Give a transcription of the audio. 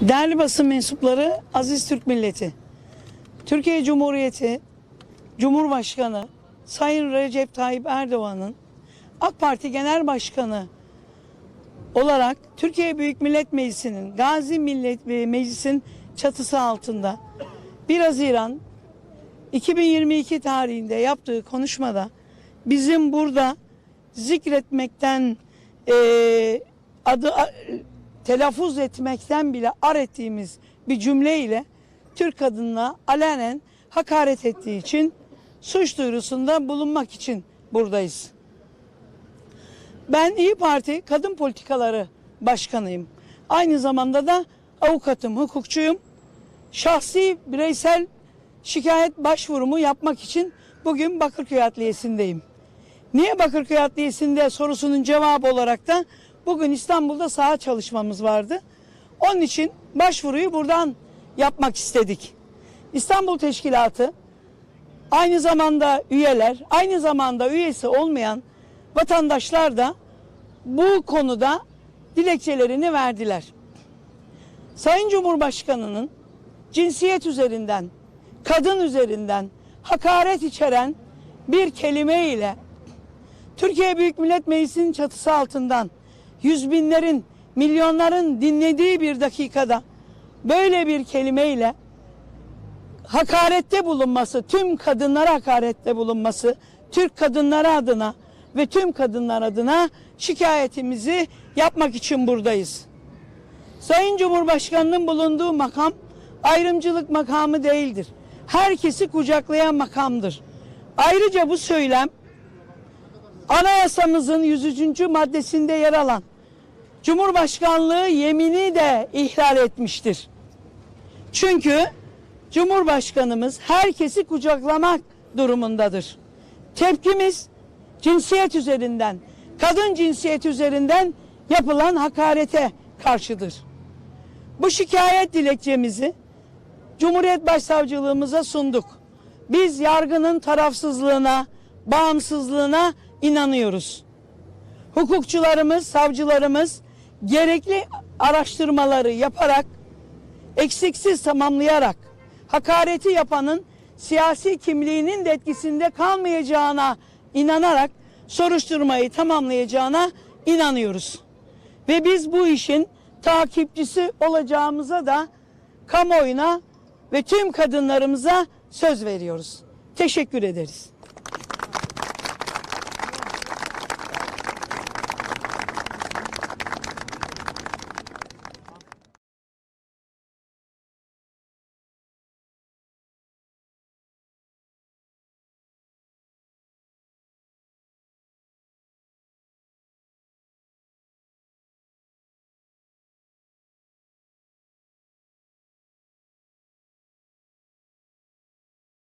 Değerli basın mensupları, aziz Türk milleti. Türkiye Cumhuriyeti Cumhurbaşkanı Sayın Recep Tayyip Erdoğan'ın AK Parti Genel Başkanı olarak Türkiye Büyük Millet Meclisi'nin Gazi Millet Meclis'in çatısı altında 1 Haziran 2022 tarihinde yaptığı konuşmada bizim burada zikretmekten eee, adı telaffuz etmekten bile ar ettiğimiz bir cümleyle Türk kadınına alenen hakaret ettiği için suç duyurusunda bulunmak için buradayız. Ben İyi Parti Kadın Politikaları Başkanıyım. Aynı zamanda da avukatım, hukukçuyum. Şahsi bireysel şikayet başvurumu yapmak için bugün Bakırköy Adliyesi'ndeyim. Niye Bakırköy Adliyesi'nde sorusunun cevabı olarak da bugün İstanbul'da saha çalışmamız vardı. Onun için başvuruyu buradan yapmak istedik. İstanbul Teşkilatı aynı zamanda üyeler, aynı zamanda üyesi olmayan vatandaşlar da bu konuda dilekçelerini verdiler. Sayın Cumhurbaşkanı'nın cinsiyet üzerinden, kadın üzerinden hakaret içeren bir kelime ile Türkiye Büyük Millet Meclisi'nin çatısı altından yüz binlerin, milyonların dinlediği bir dakikada böyle bir kelimeyle hakarette bulunması, tüm kadınlara hakarette bulunması, Türk kadınları adına ve tüm kadınlar adına şikayetimizi yapmak için buradayız. Sayın Cumhurbaşkanı'nın bulunduğu makam ayrımcılık makamı değildir. Herkesi kucaklayan makamdır. Ayrıca bu söylem anayasamızın 103. maddesinde yer alan Cumhurbaşkanlığı yemini de ihlal etmiştir. Çünkü Cumhurbaşkanımız herkesi kucaklamak durumundadır. Tepkimiz cinsiyet üzerinden, kadın cinsiyet üzerinden yapılan hakarete karşıdır. Bu şikayet dilekçemizi Cumhuriyet Başsavcılığımıza sunduk. Biz yargının tarafsızlığına, bağımsızlığına inanıyoruz. Hukukçularımız, savcılarımız gerekli araştırmaları yaparak, eksiksiz tamamlayarak hakareti yapanın siyasi kimliğinin de etkisinde kalmayacağına inanarak soruşturmayı tamamlayacağına inanıyoruz. Ve biz bu işin takipçisi olacağımıza da kamuoyuna ve tüm kadınlarımıza söz veriyoruz. Teşekkür ederiz.